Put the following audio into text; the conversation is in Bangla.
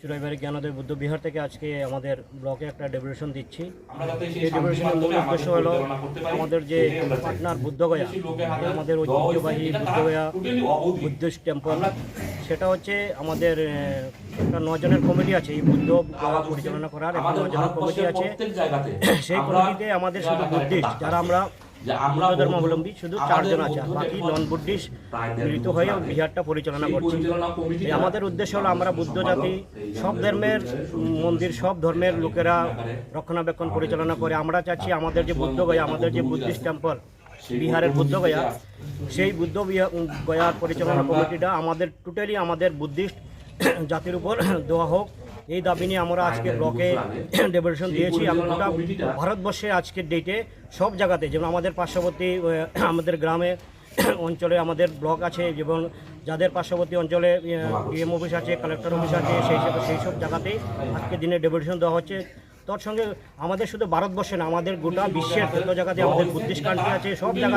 চুরাইবাড়ি জ্ঞানোদয় বুদ্ধ বিহার থেকে আজকে আমাদের ব্লকে একটা ডেপুটেশন দিচ্ছি। সেই এই ডেপুটেশনের মূল উদ্দেশ্য হলো আমাদের যে। পাটনার বুদ্ধগয়া আমাদের ঐতিহ্যবাহী বুদ্ধগয়া বুদ্ধিস্ট টেম্পল সেটা হচ্ছে আমাদের একটা নজনের কমিটি আছে এই বুদ্ধ পরিচালনা করার একটা নজনের কমিটি আছে। সেই কমিটিতে আমাদের শুধু বুদ্ধিস্ট যারা আমরা যে আমরা ধর্মাবলম্বী শুধু চারজন আছে বাকি নন বুদ্ধিস্ট মিলিত হয়ে বিহারটা পরিচালনা করছি। আমাদের উদ্দেশ্য হলো আমরা বুদ্ধ জাতি সব ধর্মের মন্দির সব ধর্মের লোকেরা রক্ষণাবেক্ষণ পরিচালনা করে। আমরা চাচ্ছি আমাদের যে বুদ্ধ গয়া আমাদের যে বুদ্ধিস্ট টেম্পল বিহারের বুদ্ধ গয়া সেই বুদ্ধ গয়ার পরিচালনা কমিটিটা আমাদের টোটালি আমাদের বুদ্ধিস্ট জাতির উপর দেওয়া হোক। এই দাবি নিয়ে আমরা আজকে ব্লকে ডেপুটেশন দিয়েছি। আমরা গোটা ভারতবর্ষে আজকের ডেটে সব জায়গাতে যেমন আমাদের পার্শ্ববর্তী আমাদের গ্রামে অঞ্চলে আমাদের ব্লক আছে যেমন যাদের পার্শ্ববর্তী অঞ্চলে ডিএম অফিস আছে কালেক্টর অফিস আছে সেই সব সেই সব জায়গাতেই আজকে দিনে ডেপুটেশন দেওয়া হচ্ছে। তার সঙ্গে আমাদের শুধু ভারতবর্ষে না আমাদের গোটা বিশ্বের যত জায়গাতে আমাদের বুদ্ধিস্ট কান্ট্রি আছে সব জায়গাতে